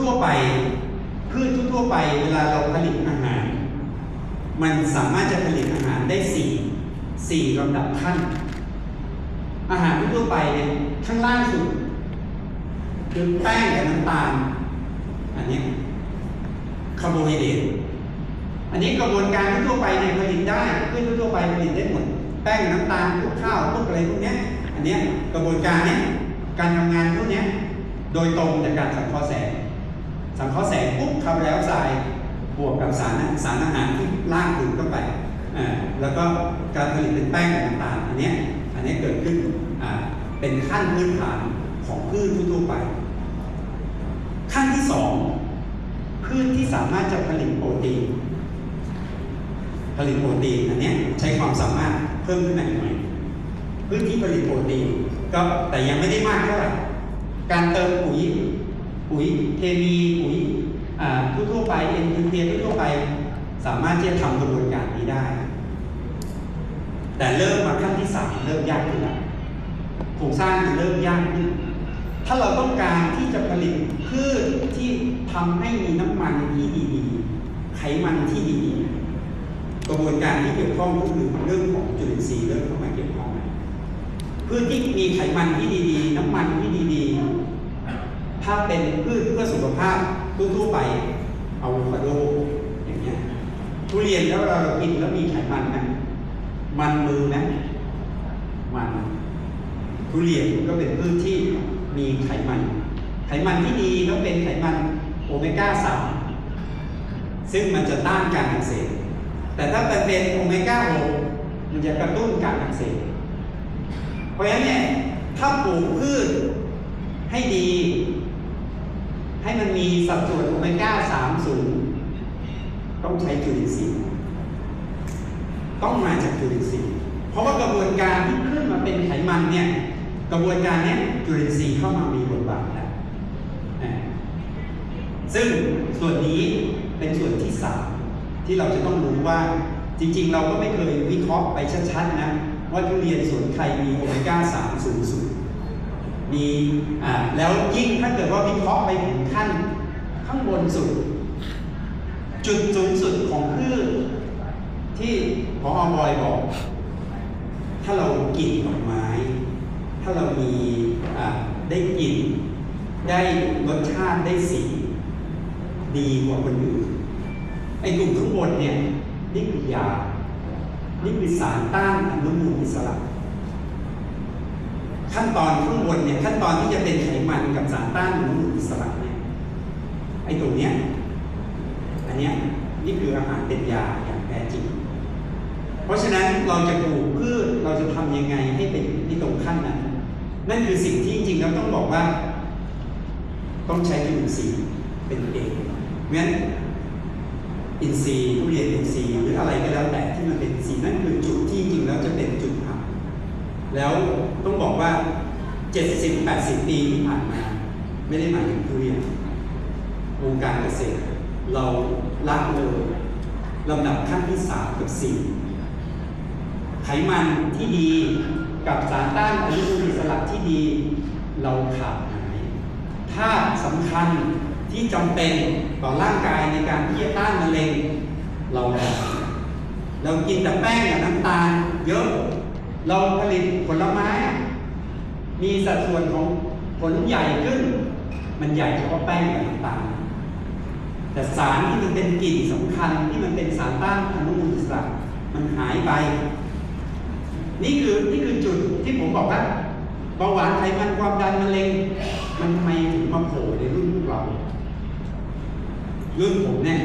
ทั่วๆไปพืชทั่วๆไปเวลาเราผลิตอาหาร มันสามารถจะผลิตอาหารได้สี่สี่ลำดับขั้น อาหารทั่วไปเนี่ยข้างล่างสุดคือแป้งกับน้ำตาลอันนี้คาร์โบไฮเดรตอันนี้กระบวนการทั่วไปเนี่ยผลิตได้พืชทั่วๆไปผลิตได้หมด แป้งน้ำตาลพวกข้าวพวกอะไรพวกเนี้ยอันนี้กระบวนการเนี้ยการทำงานพวกเนี้ยโดยตรงจากการสังเคราะห์แสง สังเคราะห์แสงปุ๊บคาร์บอนไดออกไซด์บวกกับสารอาสารอาหารที่ล่างดูดเข้าไปแล้วก็การผลิตเป็นแป้งกับน้ำตาลอันนี้อันนี้เกิดขึ้นเป็นขั้นพื้นฐานของพืชทั่วๆไป ขั้นที่สองพืชที่สามารถจะผลิตโปรตีนผลิตโปรตีนอันนี้ใช้ความสามารถเพิ่มขึ้นมาอีกหน่อยพืชที่ผลิตโปรตีนก็แต่ยังไม่ได้มากเท่าไหร่การเติมปุ๋ย ปุ๋ยเคมีปุ๋ยทั่วไปเอ็นพีเทั่วไป สามารถที่จะทำกระบวนการนี้ได้ แต่เริ่มมาขั้นที่สามเริ่มยากขึ้นแล้วโครงสร้างมันเริ่มยากขึ้น ถ้าเราต้องการที่จะผลิตพืชที่ทำให้มีน้ำมันที่ดีๆไขมันที่ดีๆกระบวนการที่เกี่ยวข้องก็คือเรื่องของจุลินทรีย์เริ่มเข้ามาเกี่ยวข้องพืชที่มีไขมันที่ดีๆ น้ำมันที่ดีๆ ถ้าเป็นพืชเพื่อสุขภาพทั่วไปเอะโวคาโดอย่างเงี้ยทุเรียนแล้วเรากินแล้วมีไขมันนะมันมือนะมันทุเรียนก็เป็นพืชที่มีไขมัน ไขมันที่ดีก็เป็นไขมันโอเมก้าสามซึ่งมันจะต้านการอักเสบแต่ถ้าเป็นโอเมก้าหกมันจะกระตุ้นการอักเสบเพราะฉะนั้นเนี่ยถ้าปลูกพืชให้ดี ให้มันมีสัดส่วนโอเมก้าสามสูง ต้องใช้จุลินทรีย์ต้องมาจากจุลินทรีย์เพราะว่ากระบวนการที่ขึ้นมาเป็นไขมันเนี่ยกระบวนการนี้จุลินทรีย์เข้ามามีบทบาทแล้วซึ่งส่วนนี้เป็นส่วนที่สามที่เราจะต้องรู้ว่าจริง ๆ เราก็ไม่เคยวิเคราะห์ไปชัดๆนะว่าทุเรียนสวนใครมีโอเมก้าสามสูงสุด มีอ่าแล้วยิ่งถ้าเกิดว่าวิเคราะห์ไปถึงขั้นข้างบนสุด จุดสูงสุดของพืชที่พออบอยบอก ถ้าเรากลิ่นดอกไม้ ถ้าเรามีอ่าได้กลิ่นได้รสชาติได้สี ดีกว่าคนอื่นไอ้กลุ่มข้างบนเนี่ย นี่คือยา นี่คือสารต้านอนุมูลอิสระ ขั้นตอนข้างบนเนี่ยขั้นตอนที่จะเป็นไขมันกับสารต้านอนุมูลอิสระเนี่ยไอ้ตรงเนี้ยอันเนี้ยนี่คืออาหารเป็นยาอย่างแท้จริง เพราะฉะนั้นเราจะปลูกพืชเราจะทำยังไงให้เป็นที่ตรงขั้นนั้น นั่นคือสิ่งที่จริงๆเราต้องบอกว่า ต้องใช้จุลินทรีย์เป็นเองเพราะฉะนั้นอินทรีย์ทุเรียนอินทรีย์หรืออะไรก็แล้วแต่ที่มันเป็นอินทรีนั่นคือจุดที่จริงแล้วจะเป็นจุด แล้วต้องบอกว่า 70-80 ปีที่ผ่านมา ไม่ได้หมายถึงทุเรียนวงการเกษตร เราละเลยลำดับขั้นที่สามกับสี่ไขมันที่ดีกับสารต้านอนุมูลอิสระที่ดี เราขาดหายธาตุสำคัญที่จำเป็นต่อร่างกายในการที่จะต้านมะเร็ง เราขาดเรากินแต่แป้งกับน้ำตาลเยอะ เราผลิตผลไม้ มีสัดส่วนของผลใหญ่ขึ้น มันใหญ่เฉพาะแป้งกับน้ำตาลแต่สารที่มันเป็นกลิ่นสำคัญที่มันเป็นสารต้านอนุมูลอิสระมันหายไป นี่คือนี่คือจุดที่ผมบอกว่าเบาหวานไขมันความดันมะเร็ง มันทำไมถึงมาโผล่ในรุ่นพวกเรารุ่นผมเนี่ย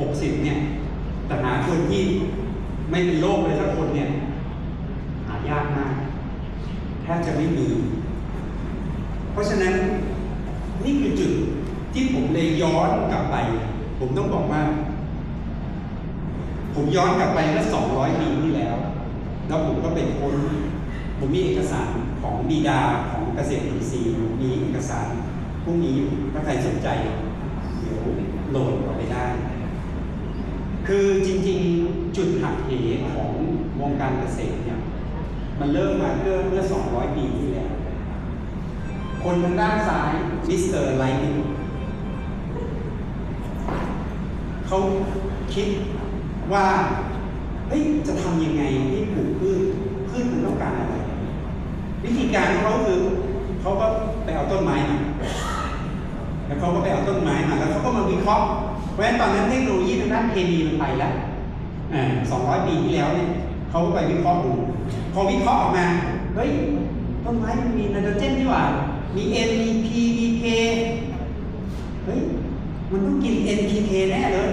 หกสิบเนี่ยแต่หาคนที่ไม่เป็นโรคเลยสักคนเนี่ย ยากมากแทบจะไม่มี เพราะฉะนั้นนี่คือจุดที่ผมเลยย้อนกลับไป ผมต้องบอกว่า ผมย้อนกลับไปเมื่อ 200 ปีที่แล้ว แล้วผมก็เป็นคน ผมมีเอกสารของบีดาของเกษตรอินทรีย์มีเอกสารพวกนี้อยู่ถ้าใครสนใจ เดี๋ยวโหลดเอาไปได้ คือจริงๆ จุดหักเหของวงการเกษตรเนี่ย มันเริ่มมาเมื่อเมื่อ 200 ปีที่แล้ว คนทางด้านซ้ายมิสเตอร์ไลท์เขาคิดว่าเฮ้ยจะทำยังไงให้ปลูกพืชพืชมันต้องการอะไร วิธีการเขาคือเขาก็ไปเอาต้นไม้มาแล้วเขาก็ไปเอาต้นไม้มาแล้วเขาก็มาวิเคราะห์เพราะฉะนั้นตอนนั้นเทคโนโลยีทางด้านเคมีมันไปแล้วสองร้อยปีที่แล้วเนี่ยเขาก็ไปวิเคราะห์ดู พอวิเคราะห์ออกมาเฮ้ยต้นไม้มันมีไนโตรเจนนี่หว่า มี N มี P มี K เฮ้ยมันต้องกิน NPK แน่เลย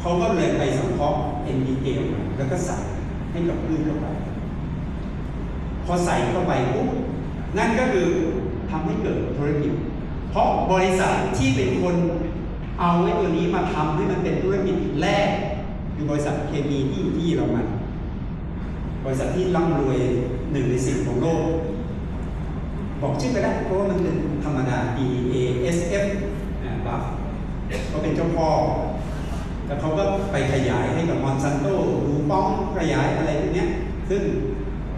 เขาก็เลยไปสังเคราะห์ NPK ออกมาแล้วก็ใส่ให้กับพืชเข้าไป พอใส่เข้าไปปุ๊บนั่นก็คือทำให้เกิดธุรกิจ เพราะบริษัทที่เป็นคนเอาไอ้ตัวนี้มาทำให้มันเป็นธุรกิจแรก คือบริษัทเคมีที่อยู่ที่เยอรมัน บริษัทที่ร่ำรวยหนึ่งในสิบของโลก บอกชื่อไปได้เพราะว่ามันเป็นธรรมดา B A S F อ่าบัฟเขาเป็นเจ้าพ่อ แล้วเขาก็ไปขยายให้กับมอนซันโตดูป้องขยายอะไรพวกเนี้ยซึ่ง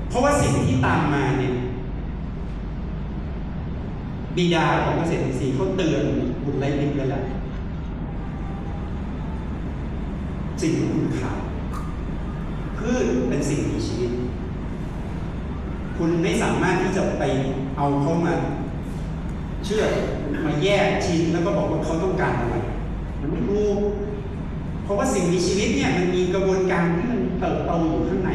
เพราะว่าสิ่งที่ตามมาเนี่ยบิดาของเกษตรอินทรีย์เขาเตือนบุตรไร้ลิงไว้แล้วสิ่งที่คุณขาดพืชเป็นสิ่ง คุณไม่สามารถที่จะไปเอาเข้ามา เชื่อมาแยกชิ้นแล้วก็บอกว่าเขาต้องการอะไรมันไม่รู้เพราะว่าสิ่งมีชีวิตเนี่ยมันมีกระบวนการที่มันเติบโตอยู่ข้างใน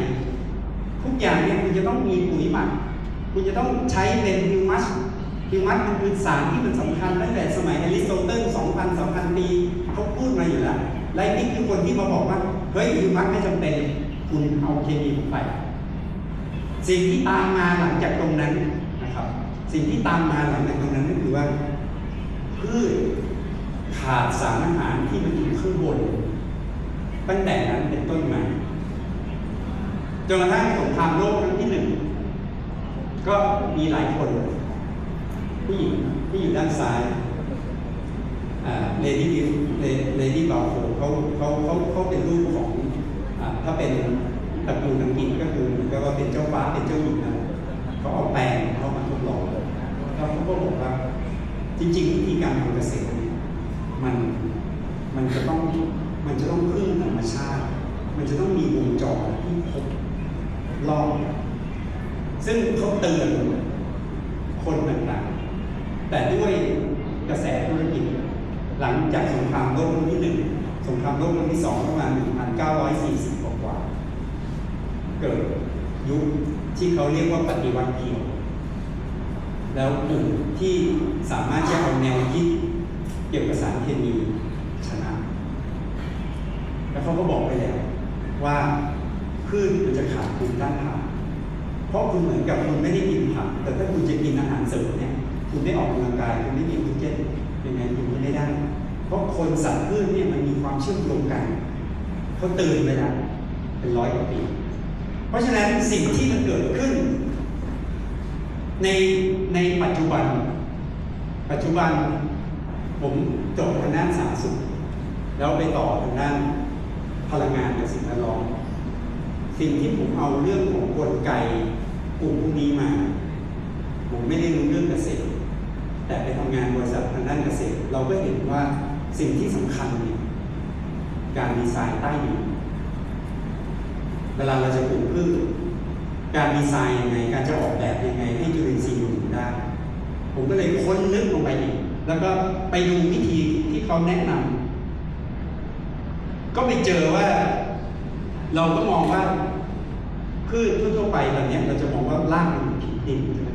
ทุกอย่างเนี่ยคุณจะต้องมีปุ๋ยหมักคุณจะต้องใช้เป็นฮิวมัสฮิวมัสมันคือสารที่มันสำคัญตั้งแต่สมัยอริสโตเติล2,000 2,000 ปีเขาพูดมาอยู่แล้วไลนี่คือคนที่มาบอกว่า เฮ้ยฮิวมัสไม่จำเป็น คุณเอาเคมีลงไป สิ่งที่ตามมาหลังจากตรงนั้นนะครับ สิ่งที่ตามมาหลังจากตรงนั้นก็คือว่าพืชขาดสารอาหารที่มันอยู่ข้างบนตั้งแต่นั้นเป็นต้นมาจนกระทั่งสงครามโลกครั้งที่หนึ่งก็มีหลายคนผู้หญิงที่อยู่ด้านซ้ายเลดี้เลดี้บาโฟเขาเขาเขาเขาเป็นลูกของอถ้าเป็น ตระกูลอังกฤษก็คือเหมือนกับว่าเป็นเจ้าฟ้าเป็นเจ้าหญิงนะเขาเอาแปลงเขามาทดลองแล้วเขาก็บอกว่าจริงๆวิธีการทำเกษตรเนี่ยมันมันจะต้องมันจะต้องพึ่งธรรมชาติ มันจะต้องมีวงจรที่ครบรอบซึ่งเขาเตือนคนต่างๆ แต่ด้วยกระแสธุรกิจ หลังจากสงครามโลกครั้งที่หนึ่งสงครามโลกครั้งที่สองประมาณ 1940กว่าๆ เกิดยุคที่เขาเรียกว่าปฏิวัติเขียวแล้วกลุ่มที่สามารถจะเอาแนวคิดเกี่ยวกับสารเคมีชนะ แล้วเขาก็บอกไปแล้วว่าพืชมันจะขาดภูมิต้านทานเพราะคุณเหมือนกับคุณไม่ได้กินผัก แต่ถ้าคุณจะกินอาหารเสริมเนี่ย คุณไม่ออกกำลังกาย คุณไม่มีออกซิเจนยังไงคุณก็ไม่ได้ เพราะคนสัตว์พืชเนี่ยมันมีความเชื่อมโยงกัน เขาตือนไปแล้วเป็นร้อยกว่าปี เพราะฉะนั้นสิ่งที่มันเกิดขึ้น ในในปัจจุบัน ปัจจุบันผมจบทางด้านสาธารณสุข แล้วไปต่อทางด้านพลังงานกับสิ่งแวดล้อมสิ่งที่ผมเอาเรื่องของกลไกกลุ่มพวกนี้มา ผมไม่ได้รู้เรื่องเกษตร แต่ไปทำงานบริษัททางด้านเกษตร เราก็เห็นว่าสิ่งที่สำคัญเนี่ยการดีไซน์ใต้ดิน เวลาเราจะปลูกพืชการดีไซน์ยังไง การจะออกแบบยังไงให้จุลินทรีย์อยู่ได้ ผมก็เลยค้นลึกลงไปอีก แล้วก็ไปดูวิธีที่เขาแนะนำก็ไปเจอว่า เราก็มองว่าพืชทั่วๆไปแบบนี้เราจะมองว่ารากมันผิวดินใช่ไหม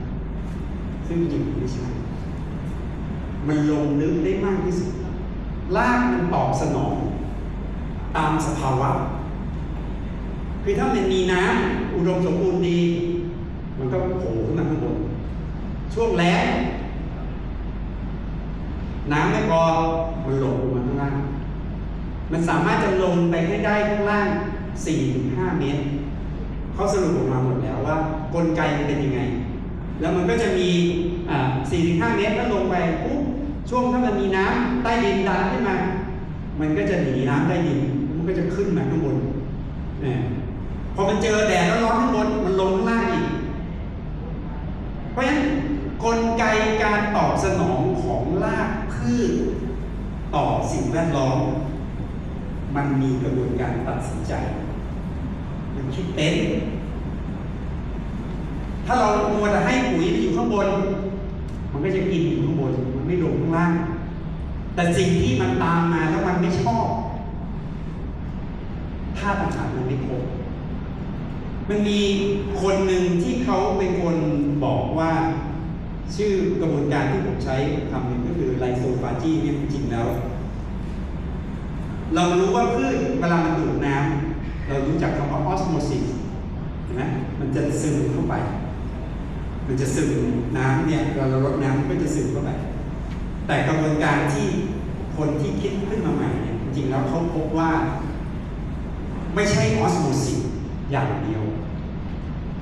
ซึ่งจริงๆไม่ใช่ มันลงลึกได้มากที่สุดรากมันตอบสนอง ตามสภาวะ คือถ้ามันมีน้ำอุดมสมบูรณ์ดี มันก็โผล่ขึ้นมาข้างบน ช่วงแล้งน้ำไม่พอมันหลงลงมาข้างล่าง มันสามารถจะลงไปให้ได้ข้างล่าง 4-5 เมตร เขาสรุปออกมาหมดแล้วว่ากลไกมันเป็นยังไง แล้วมันก็จะมีอ่า4-5 เมตรแล้วลงไปปุ๊บช่วงถ้ามันมีน้ำใต้ดินดันขึ้นมา มันก็จะหนีน้ำใต้ดิน มันก็จะขึ้นมาข้างบนเนี่ย พอมันเจอแดดแล้วร้อนข้างบนมันลงข้างล่างอีก เพราะฉะนั้นกลไกการตอบสนองของรากพืชต่อสิ่งแวดล้อม มันมีกระบวนการตัดสินใจ มันคิดเป็นถ้าเรามัวแต่ให้ปุ๋ยไปอยู่ข้างบน มันก็จะกินอยู่ข้างบน มันไม่ลงข้างล่าง แต่สิ่งที่มันตามมาแล้วมันไม่ชอบธาตุอาหามันไม่ครบ มันมีคนหนึ่งที่เขาเป็นคนบอกว่า ชื่อกระบวนการที่ผมใช้ทำหนึ่งก็คือไลโซฟาจีเนี่ยจริงๆแล้ว เรารู้ว่าพืชเวลามันดูดน้ำเรารู้จักคำว่าออสโมซิสเห็นไหมมันจะซึมเข้าไป มันจะซึมน้ำเนี่ยเราเราลดน้ำมันก็จะซึมเข้าไป แต่กระบวนการที่คนที่คิดขึ้นมาใหม่เนี่ยจริงๆแล้วเขาพบว่า ไม่ใช่ออสโมซิส อย่างเดียว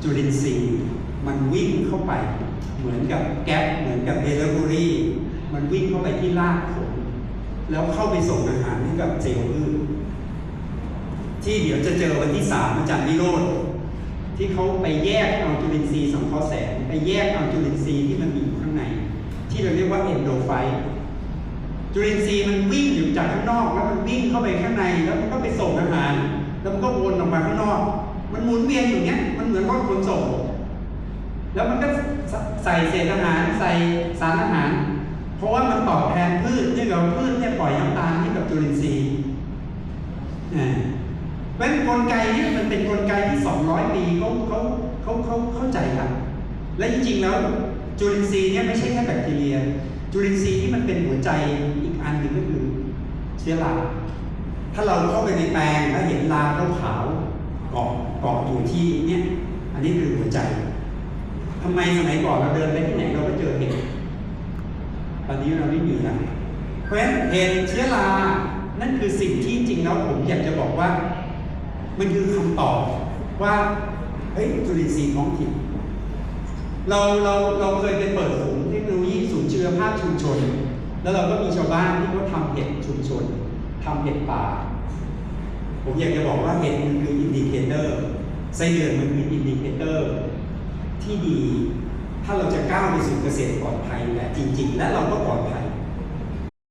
จุลินทรีย์มันวิ่งเข้าไป เหมือนกับแก๊ปเหมือนกับเดลิเวอรี่มันวิ่งเข้าไปที่รากผลแล้วเข้าไปส่งอาหารให้กับเซลล์พืชที่เดี๋ยวจะเจอวันที่สามอาจารย์วิโรธที่เขาไปแยกเอาจุลินทรีย์สังเคราะห์แสงไปแยกเอาจุลินทรีย์ที่มันมีอยู่ข้างใน ที่เราเรียกว่าเอนโดไฟต์จุลินทรีย์มันวิ่งอยู่จากข้างนอกแล้วมันวิ่งเข้าไปข้างในแล้วมันก็ไปส่งอาหาร ใส่เศษอาหารใส่สารอาหาร เพราะว่ามันตอบแทนพืชที่เราพืชเนี่ยปล่อยน้ำตาลให้กับจุลินทรีย์เพราะฉะนั้นกลไกนี้มันเป็นกลไกที่ 200 ปีเขาเขาเขาเขาเข้าใจกันและจริงๆแล้วจุลินทรีย์เนี่ยไม่ใช่แค่แบคทีเรีย จุลินทรีย์ที่มันเป็นหัวใจอีกอันหนึ่งก็คือเชื้อราถ้าเราเข้าไปในแปลงแล้วเห็นราขาวๆเกาะเกาะอยู่ที่เนี่ยอันนี้คือหัวใจ ทำไมสมัยก่อนเราเดินไปที่ไหนเราก็เจอเห็ดตอนนี้เราไม่มีแล้วเพราะฉะนั้นเห็ดเชื้อรานั่นคือสิ่งที่จริงแล้วผมอยากจะบอกว่า มันคือคำตอบว่าเฮ้ยจุลินทรีย์ท้องถิ่นเราเราเราเคยไปเปิดศูนย์เทคโนโลยีศูนย์เชีวภาพชุมชน แล้วเราก็มีชาวบ้านที่เขาทำเห็ดชุมชนทำเห็ดป่า ผมอยากจะบอกว่าเห็ดมันคืออินดิเคเตอร์ไส้เดือนมันคืออินดิเคเตอร์ ที่ดี ถ้าเราจะก้าวไปสู่เกษตรปลอดภัยและจริง ๆ และเราก็ปลอดภัย